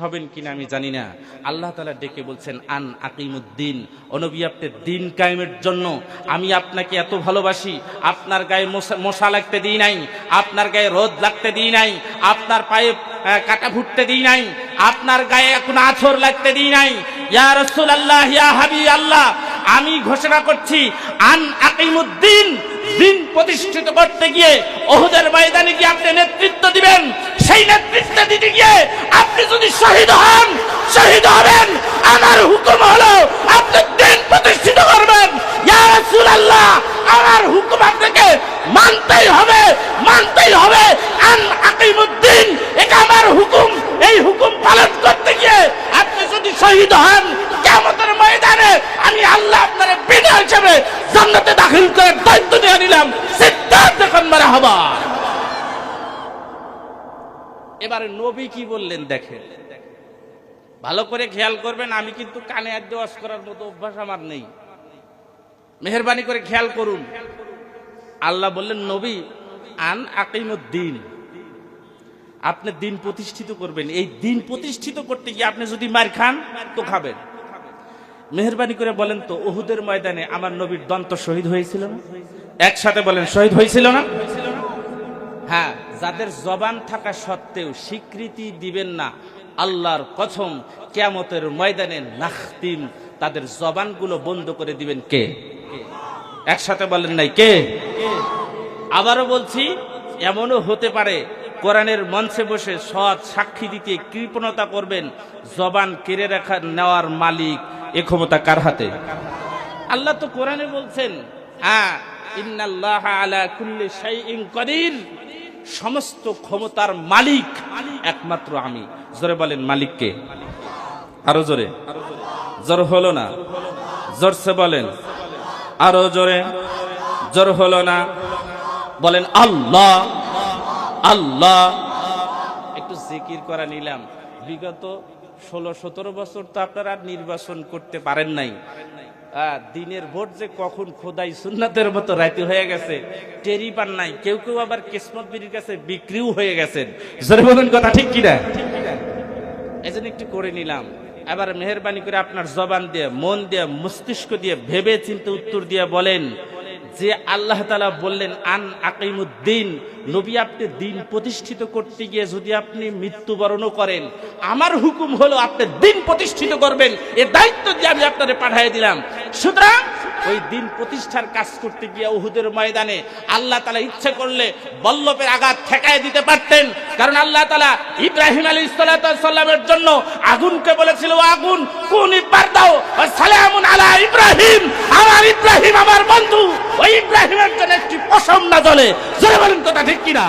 হবেন কিনা আমি জানি না। আল্লাহ তালা ডেকে বলছেন, আন আকিমুদ্দিন অনবী আপনার দিন কায়েমের জন্য, আমি আপনাকে এত ভালোবাসি, আপনার গায়ে মশা- লাগতে দিই নাই, আপনার গায়ে রোদ লাগতে দিই নাই, আপনার পায়ে কাটা ফুটতে দিই নাই, আপনার গায়ে কোনো আছর লাগতে দিই নাই। ইয়া রসুল আল্লাহ ইয়া হাবি আল্লাহ আমি ঘোষণা করছি, আন আকিমুদ্দিন দিন প্রতিষ্ঠিত করতে গিয়ে অহুদের ময়দানে গিয়ে আপনি নেতৃত্ব দিবেন, সেই নেতৃত্ব দিতে গিয়ে আপনি যদি শহীদ হন, শহীদ হবেন। আমার হুকুম হলো আপনি দিন প্রতিষ্ঠিত করবেন। আমার হুকুম আপনাকে মানতেই হবে মানতেই হবে। আন আকিমুদ্দিন এটা আমার হুকুম এই হুকুম পালন করতে গিয়ে আপনি যদি শহীদ হন কিয়ামতের ময়দানে আমি আল্লাহ আপনার বিনা হিসেবে জান্নাতে দাখিল করে দায়িত্ব নিয়ে নিলাম, সিদ্ধান্ত এখন মারা হবা। এবারে নবী কি বললেন দেখেন? ভালো করে খেয়াল করবেন, আমি কিন্তু কানে আর করার মতো অভ্যাস আমার নেই। মেহরবানি করে খেয়াল করুন। আল্লাহ বললেন, নবী, আন আকিমুদ্দিন। আপনি দিন প্রতিষ্ঠিত করবেন। এই দিন প্রতিষ্ঠিত করতে গিয়ে আপনি যদি মার খান, তো খাবেন। মেহরবানি করে বলেন তো ওহুদের ময়দানে আমার নবীর দন্ত শহীদ হয়েছিল না? একসাথে বলেন, শহীদ হয়েছিল না? হ্যাঁ যাদের জবান থাকা সত্ত্বেও স্বীকৃতি দিবেন না, আল্লাহর কথম কেয়ামতের ময়দানে নাখতিম, তাদের জবানগুলো বন্ধ করে দিবেন কে? একসাথে বলেন নাই, কে? আবারও বলছি, এমনও হতে পারে, কোরআনের মঞ্চে বসে সৎ সাক্ষী দিতে কৃপণতা করবেন, জবান কেড়ে রাখা নেওয়ার মালিক এ ক্ষমতা কার হাতে? আল্লাহ তো কোরআনে বলছেন সমস্ত ক্ষমতার মালিক একমাত্র আমি। জোরে বলেন, মালিককে। আরও জোরে। জোর হলো না। জোরসে বলেন। আরও জোরে। জোর হলো না। বলেন, আল্লাহ আল্লাহ। একটু জিকির করা নিলাম। বিগত ষোলো, সতেরো বছর তো আপনারা আর নির্বাচন করতে পারেন নাই। দিনের ভোট যে কখন খোদাই সুন্নাতের মতো রাইতে হয়ে গেছে টেরি পান নাই। কেউ কেউ আবার কিসমত বিড়ির কাছে বিক্রিও হয়ে গেছেন। জোরে কথা ঠিক কিনা? এই জন্য একটু করে নিলাম। এবার মেহরবানি করে আপনার জবান দিয়ে, মন দিয়ে, মস্তিষ্ক দিয়ে ভেবে চিন্তে উত্তর দিয়ে বলেন যে আল্লাহ তালা বললেন, আন আকিমুদ্দিন, নবী আপনি দিন প্রতিষ্ঠিত করতে গিয়ে যদি আপনি মৃত্যুবরণও করেন, আমার হুকুম হলো আপনি দিন প্রতিষ্ঠিত করবেন, এ দায়িত্ব দিয়ে আমি আপনারে পাঠিয়ে দিলাম। সুতরাং ওই দিন প্রতিষ্ঠার কাজ করতে গিয়ে উহুদের ময়দানে আল্লাহ তালা ইচ্ছে করলে বল্লভের আঘাত ঠেকায় দিতে পারতেন। কারণ আল্লাহ তালা ইব্রাহিম আলী সাল্লামের জন্য আগুনকে বলেছিল, আগুন, কোন দাও সালামুন আলা ইব্রাহিম। আমার ইব্রাহিম আমার বন্ধু। ওই ইব্রাহিমের জন্য একটি পশম না জ্বলে জোরে বলেন কথা ঠিক কিনা?